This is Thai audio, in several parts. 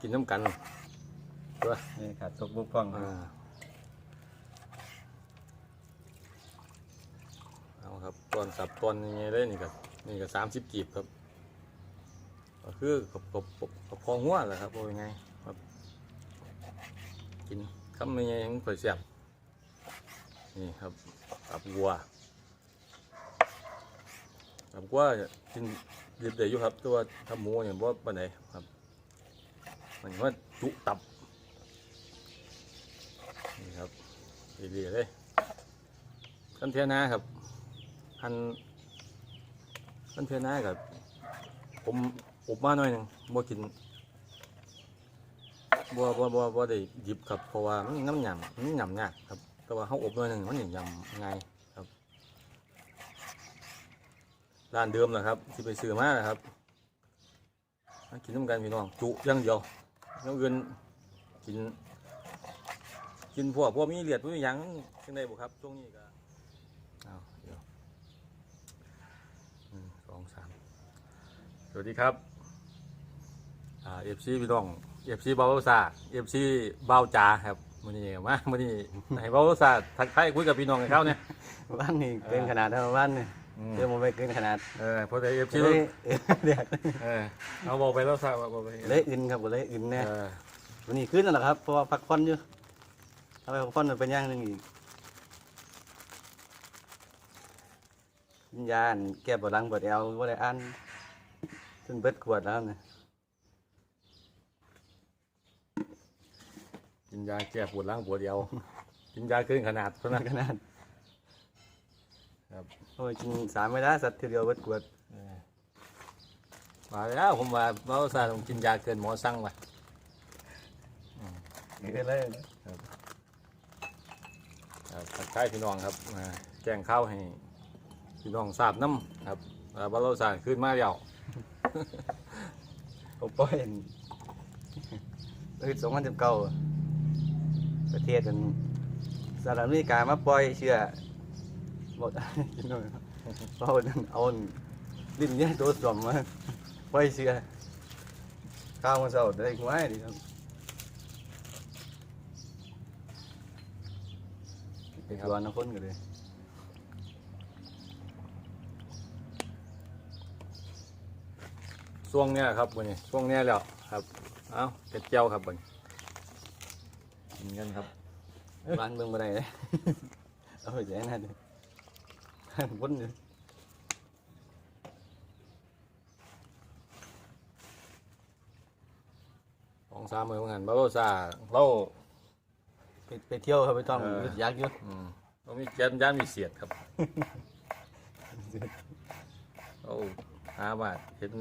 กินน้ำกันตัวนี่ขาดตกบกพร่องอ่าเอาครับตอนสับตอนยังไงได้นี่ก็นี่ก็สามสิบกีบครับก็คือกับกับกับกับพองหัวแหละครับว่ายังไงครับกินคำยังไงมันค่อยเสียบนี่ครับตับวัวตับวัวกินเด็ดๆอยู่ครับแตัวาถ้าหมูเนี่ยว่าปานไหนครับ มันว่าจุตับ นี่ครับดีๆเลยขั้นเทียนาครับหันขั้นเทียนากับ ผมอบมาหน่อยหนึงบ่กินบ่บ่บ่บ่ได้หยิบครับ เพราะว่ามันน้ำหยำมันหยำยากครับ แต่ว่าเขาอบหน่อยหนึงมันหยำง่ายครับ ร้านเดิมนะครับ ที่ไปซื้อมานะครับ กินน้ำกันพี่น้อง จุย่งเดียว เงินกิน กินพวกพวกมีเลียดพวกมีหยังจังได้บ่ครับช่วงนี้ก็เอาเดี๋ยวหนึ่งสองสามสวัสดีครับอ่าเอฟซีพี่น้องเอฟซีเบาซาเอฟซีเบาจ่าครับมื้อนี้มามื้อนี้ให้เบาซาทักทายคุยกับพี่น้องกับเขาเนี่ย บ้านนี่เกินขนาดเท่าบ้านนี่อืม เดี๋ยวผมไปเกินขนาดเออพอได้เอฟซีเลยเดี๋ยวเออเอาบอกไปแล้วซาบอกไปเลยอื่นครับเลยอื่นแน่เออวันนี้ขึ้นนั่นแหละครับเพราะว่าพักผ่อนอยู่ถ้าไปพักผ่อนมันเป็นอย่างหนึ่งอีกกินยาอันแก้ปวดหลังปวดเอวว่าได้อันจนเบิดขวดแล้วเนี่ยกินยาแก้ปวดหลังปวดเอวกินยาเกินขนาดเท่านั้นขนาดครับ โอ้ยกินสามไม่ได้สัตว์ทีเดียวเบิดขวดเออมาแล้วผมว่าเบาซาต้องกินยาเกินหมอสั่งว่ะเกินเลยครับทักทายพี่น้องครับมาแจ้งข้าวให้พี่น้องทราบน้ำครับว่าบ้านเราสร้างขึ้นมาแล้ว ผมปล่อยอันเอ้ยสองพันสิบเก้าประเทศอันสหรัฐอเมริกามาปล่อยเชื่อ หมดกินหน่อยครับเอาอันเอาอันลิ้นเนี่ยตัวสวมมาปล่อยเชื่อข้าวมาเสาได้ง่ายดีครับนี่คตัรัวบนักคนกันเลยช่วงเนี้ยครับวันนี้ช่วงเนี้ยแล้วครับเอาเก็ดเจียวครับวันนี้กินกันครับบ้านเมืองบ่ได้เลยเอาไปแจ้งนั่นเลย วนอยู่สองสามมือเหมือนกันบ้านเราสร้างเราไปไปเที่ยวครับไปท่องเออ อยากอยู่อืมเรามีแก้มย่านมีเสียดครับเราหาว่าเห็น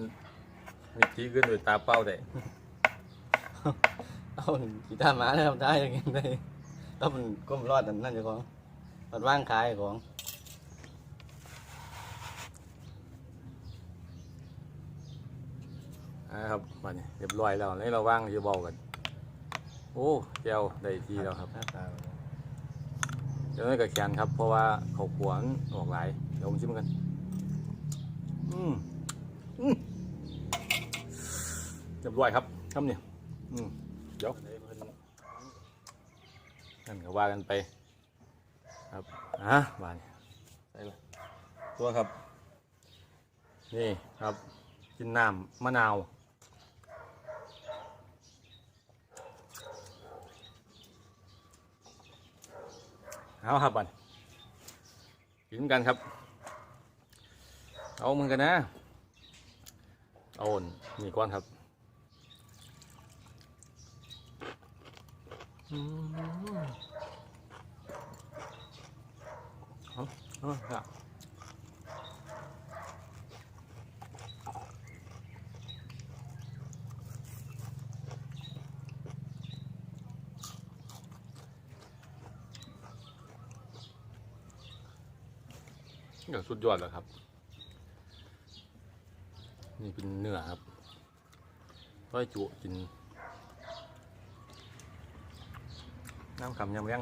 มีทีขึ้นด้วยตาเป้าได้เอากีตาร์หมาได้ทำได้ยังไงได้ต้องมันก้มรอดอันนั่นอยู่ของมันว่างขายของ นะครับมานี่เรียบร้อยแล้วนี่เราว่างจะเบากัน โอ้แก้วได้ทีแล้วครับหน้าตาเดี๋ยวนี้ก็แขนครับ เพราะว่าเขาขวนออกหลายเดี๋ยวผมชิมกัน อืมอืมเรียบร้อยครับคำเนี่ยอืมเดี๋ยวนั่นก็ว่ากันไป ครับอะมานี่ใส่เลยตัวครับ นี่ครับกินน้ำมะนาว เอาครับบันกินกันครับ เอามือกันนะ เอาอ่อนนี่ก้อนครับอืมเอาเอาครับเดี๋ยว สุดยอดแล้วครับ นี่เป็นเนื้อครับร้อยจุกิน น้ำขำยำแรง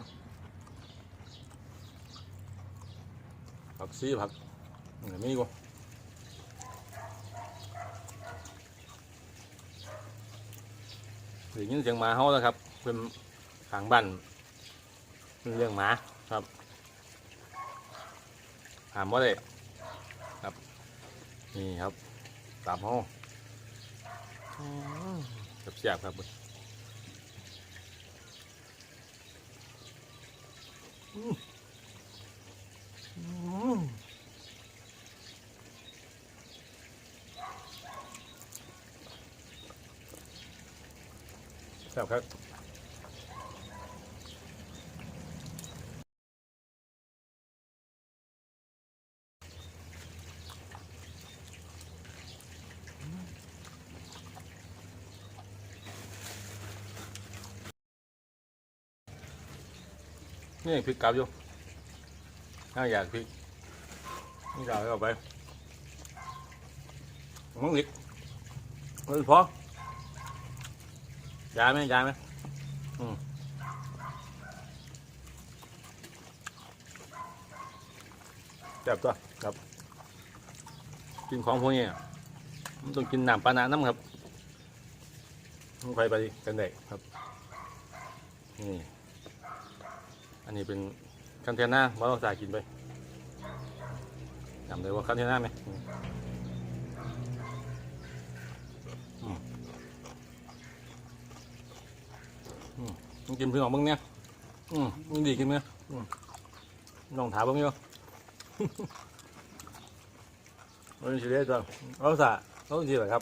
ผักซีผักเหนือมีกูได้ยินเสียงหมาเฮาแล้วครับเป็นทางบ้านเป็นเรื่องหมาครับ ถามว่าได้ครับ นี่ครับตามเฮากับเสียบครับอืมอืมแซ่บครับ นี่พริกกลับอยู่ถ้าอยากพริกนี่กลับเอาไปมังลิกมันพอยายไหมยายไหมอืมแซ่บตัวครับ กินของพวกนี้มันต้องกินน้ำปลาหนาน้ำครับต้องไปไปกันเด็กครับนี่ อันนี้เป็นคันเทน่าว่าเราจ่ายกินไปจำได้ว่าคันเทน่าไหมอืมอืมมึงกินเพื่อนของมึงเนี่ยอืมมึงดีกินไหมอืมลองถามมึงอยู่เราจะเรียกตัวเราสะเราจริงเหรอครับ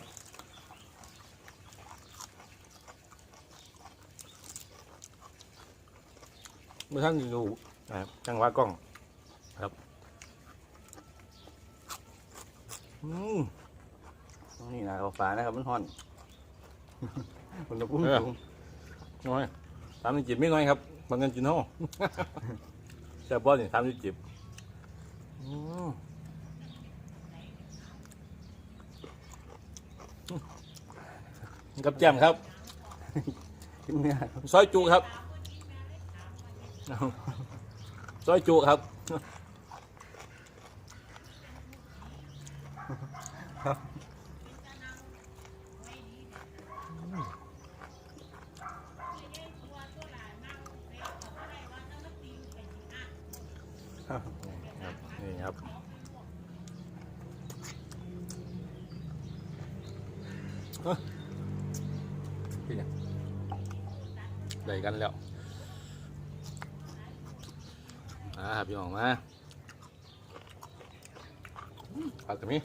เมื่อท่านอยู่นะครับจังหวะกล้องครับอืมนี่นะเอาฝานะครับมันห่อนมันจะพุ่งเออสูงน้อยสามสิบจิบไม่น้อยครับบางเงินจินโน่แต่บอสนี่สามสิบจิบอืมกับแจมครับกินเนื้อซอยจุครับ ซอยจุครับ ครับนี่ครับเอ้อพี่เนี่ยได้กันแล้ว อ่าพี่น้องมาผักกับนี้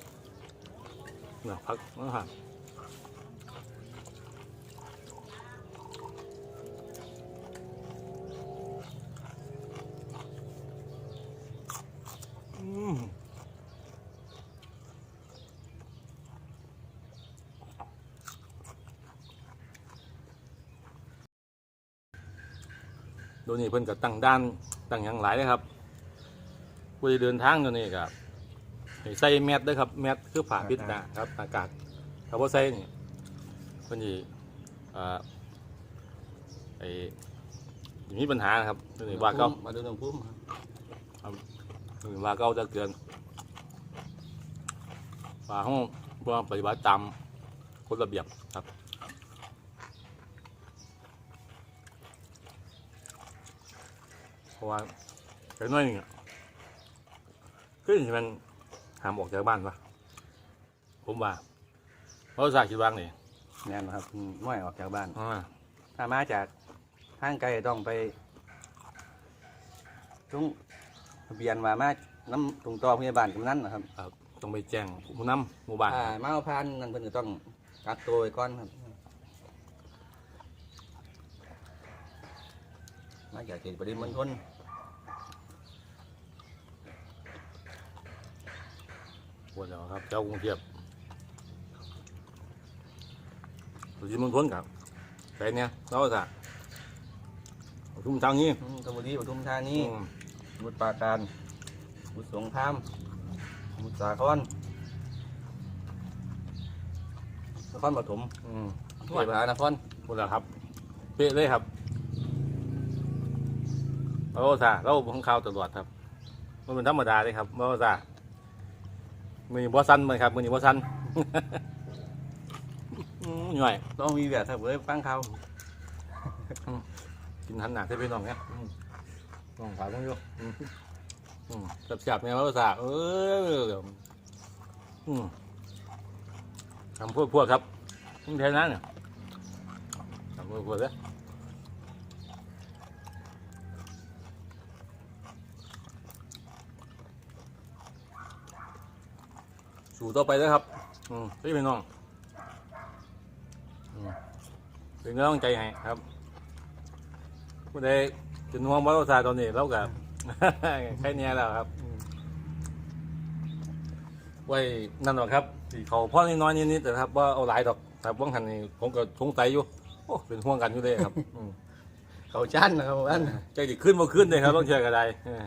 เนาะผักเนาะฮะอืมโดยนี่เพิ่นก็ตั้งด้าน ตั้งอย่างหลายเลยครับผู้ที่เดินทางตัวนี้ก็ให้ใส่แมสด้วยครับ แมสคือผ้าปิดหนะครับอากาศถ้าว่าใส่นี่เพิ่นสิอ่าไอ้สิมีปัญหานะครับตัวนี้ว่าเก่ามาดูตรงพุ่มครับหรือว่าเก่าจะเกินว่าห้องเพื่อปฏิบัติตามกฎระเบียบครับ เพ ราะว่าแต่น้อยหนึ่งอะคือสิมันหามออกจากบ้านปะผมว่าเพราะสาคิดว่างนี่แน่นครับม่อยออกจากบ้านอ่าถ้ามาจากทางไกลต้องไปตรงทะเบียนว่ามาน้ำตรงต่อพยาบาลกำนันนะครับครับต้องไปแจ้งผู้นำหมู่บ้านถ้ามาเอาพานนั่นเพิ่นก็ต้องกักตัวไว้ก่อนครับมาจากเขตปริมณฑล ปวดแล้วครับเจ้ากรุงเทพสุจิมณฑลครับใครเนี่ยเราจะทุ่มทางนี้อืมสมุทรีปทุมธานีอืมสมุทรปราการสมุทรสงครามสมุทรสาครนครปฐมอืมเทพมหานครหมดแล้วครับ เป๊ะเลยครับเราซาเราของข่าวตลอดครับ มันเป็นธรรมดาเลยครับเราซา มือนี้บ่สั้นเลยครับมือนี้บ่สั้น อืมหน่อย ต้องมีแบบถ้าเพื่อฟังเขากินหันหนักให้พี่น้องเนี่ยน้องถามมึงอยู่อืมอืมจับๆเนี่ยเราสาเอออืมทำพวกพวกครับมึงแทนนั้นเนี่ยทำพวกพวกเลย สู่ต่อไปเลยครับ อืมพี่พี่น้องอืมเป็นกำลังใจให้ครับผู้ใดจะนัวบอลซาตอนนี้เรากับแค่เนี้ยแล้วครับอืมไว้นั่นหรอกครับที่เขาพ่อน้อยๆนิดๆแต่ครับ ว่าเอาหลายดอกครับว่างหันนี่ผมก็สงสัยอยู่โอ้เป็นห่วงกันอยู่เลยครับอืมเขาชั้นนะครับอันใจดิขึ้นมาขึ้นเลยครับต้องเชื่อกันได้เออ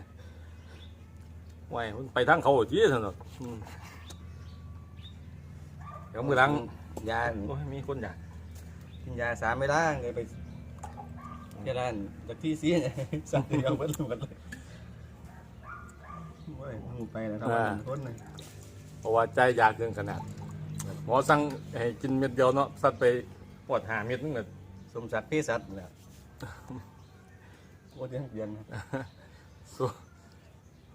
ไว้มันไปทั้งเขาที่สนุกอืมเดี๋ยวมือหลังยาโอ้ยมีคนอยากกินยาสามไม่ได้เลยไปยาด้านจากที่ซีเนี่ยสั่งเอาไปรู้กันเลยโอ้ยมึงไปนะครับคนหนึ่งเพราะว่าใจอยากเกินขนาดหมอสั่งให้กินเม็ดเดียวเนาะสัตว์ไปปวดหาเม็ดนึงแบบสมศักดิ์พี่สัตว์เนี่ยโอ้ยเย็นสู้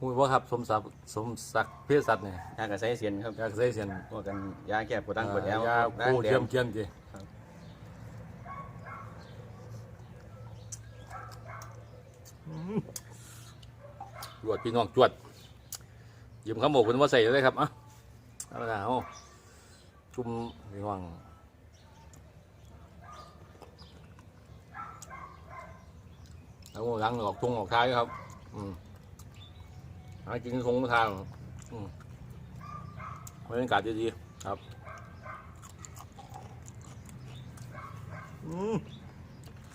หูว่าครับสมศักดิ์สมศักดิ์เพศสัตว์เนี่ยยากระใส่เสียนครับอยากใส่เสียนพวกกันยาแก้ปวดตั้งปวดแอวยาล้างคูแดเทียงมเกียนจีครับจวดพี่น้องจวดยืมคำบอกคุณว่าใส่เลยครับอะเอาละเอาจุ่มพี่น้องแล้วหลังออกทงออกท้ายครับ อืม หากินทงทางบรรยากาศดีๆครับ อืม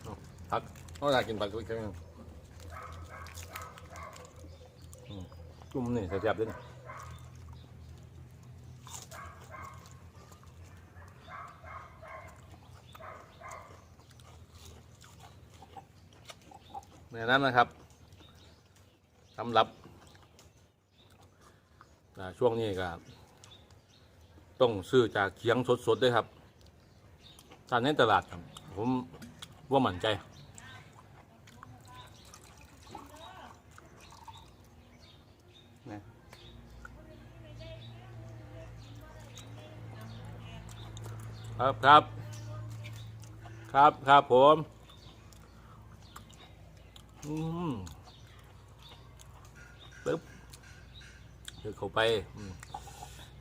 เอาผักก็อยากกินผักด้วยกันจุ่มนี่แซ่บๆด้วยนี่ในนั้นนะครับสำหรับ อ่าช่วงนี้ก็ต้องซื้อจากเคียงสดๆด้วยครับทานในตลาดครับผมว่ามั่นใจนะครับครับ ครับครับผม อืมปึ๊บ เดี๋ยวเข้าไปอืม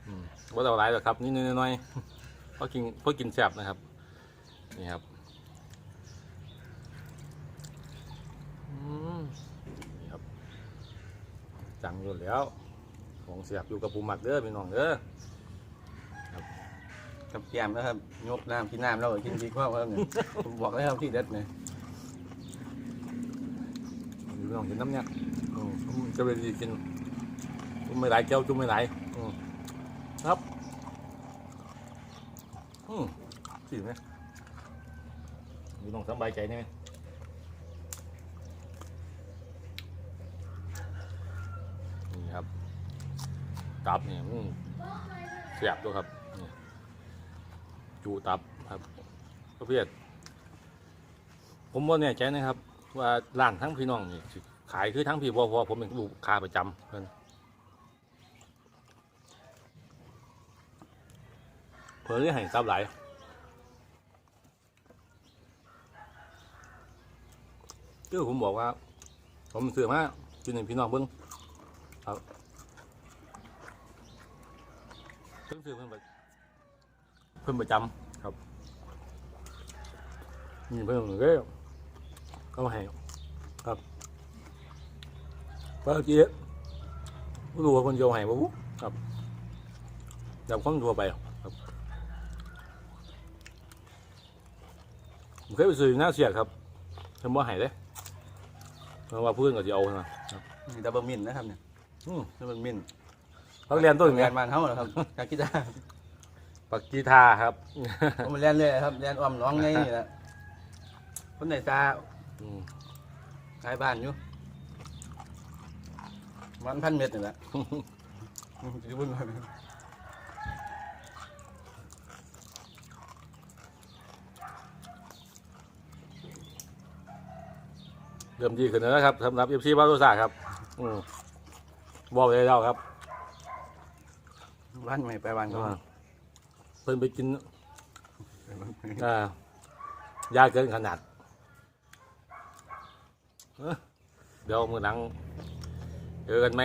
อืมว่าเราหลายหรอกครับนิดๆหน้อยๆเพราะกินเพราะกินแซ่บนะครับ นี่ครับอืมนี่ครับ จังอยู่แล้ว ของเสียบอยู่กับปูหมักเด้อพี่น้องเด้อกับแกมนะครับยกน้ำกินน้ำแล้วก็กินดีกว่าครับเนี่ยผมบอกแล้วครับที่เด็ดเนี่ยอยู่ลองกินน้ำเนี่ยอืมจะไปดีกิน จุ่มไม่ไหลายแก้วจุ่มไม่ไหลครับ อืมสิไหมอยู่ลองสบายใจนี่ไหมนี่ครับตับเนี่ยอืมเสียบด้วยครับนี่จูตับครับประเภทผมว่าเนี่ยใจนะครับ ว่าร้านทั้งพี่น้องนี่ขายคือทั้งพี่วอผมเป็นลูกค้าประจำเพิ่น พิ่นเลยให้ทรัพย์หลคือผมบอกว่า ผมซื้อมากินให้พี่น้องเบิ่งครับเพิ่นซื้อเพิ่นปเพิ่นประจำครับนี่เพิ่นเลยก็มาให้ครับเมื่อกี้รู้ว่าคนโยให้บ่บุครับแบบคนทั่วไปครับ ผมเคยไปซื้อหน้าเสียดครับทำว่าให้เด้เพราะว่าเพื่อนก็จะเอานะมีดับเบิลมินนะครับเนี่ยอืมดับเบิลมินพักเรียนต้นเรีเนี้ยยนบ้านเฮาเหรอครับจากกีตาร์ปักกีทาครับผมเรียนเลยครับเรียนอ้อมน้องไงนี่แหละคนไหนตาอืมขายบ้านอยู่วันพันเม็ดนี่แหละจะบุญมา อ เริ่มดีขึ้นแล้วนะครับสำหรับเอฟซีบาโรซ่าครับอืมบอกเลยเราครับบ้านไม่ไปบ้านเขาอ่าเพิ่นไปกินอ่ายาเกินขนาดเอ้อเดี๋ยวมือหลังเจอกันไหม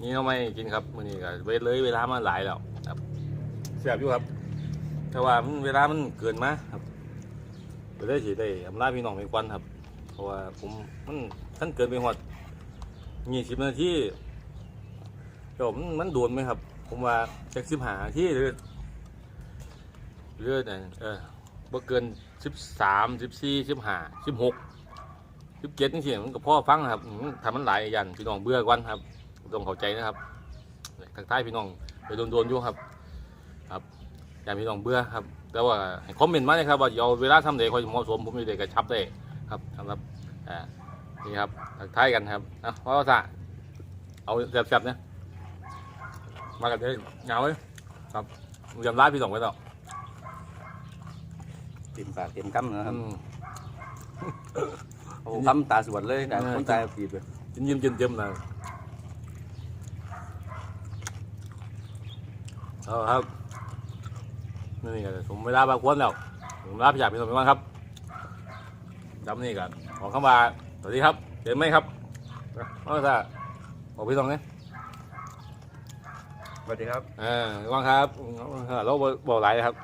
นี่เราไม่กินครับมือนี้ก็เวทเลยเวลามาหลายแล้วครับเสียบอยู่ครับแต่ว่ามันเวลามันเกินมาครับไปได้สิได้อำลาพี่น้องไปกวนครับเพ ราะว่าผมมันท่านเกินไปหอดยี่สิบนาทีเดี๋ยวมันมันโดนไหมครับ ผมว่าจากสิบหาที่หรือหรือเนี่ยเออบ่เกินสิบสามสิบสี่สิบห้าสิบหกสิบเจ็ดนี่สิมันก็พ่อฟังครับทำมันหลายอยันพี่น้องเบื่อกันครับต้องเข้าใจนะครับทักทายพี่น้องไปโดนๆอยู่ครับ ครับอย่าพี่น้องเบื่อครับ แต่ว่าคอมเมนต์มาเลยครับว่าเอาเวลาทำเด็กคอยเหมาะสมผมมีเด็กกระชับได้ ครับสำหรับอ่านี่ครับทักทายกันครับเอาเพราะว่าซะเอาแซ่บๆเนี่ยมากันเลยเหงาเลยครับยำร้ายพี่สองไว้ต่อเต็มปากเต็มคำนะครับอืม โอ้คำตาสวดเลยแต่เออคนตายปีบเลยจิ้มยิ้มจิ้มจิ้มนะเอาครับนี่ก็ผมเวลาบางควนแล้วผมลาพี่อยากพี่สองไปบ้างครับ จำนี่กันขอเข้ามาสวัสดีครับเห็นไหมครับเอาซะบอกพี่สองเนี่ยสวัสดีครับเออว่างครับเราบอกหลายครับ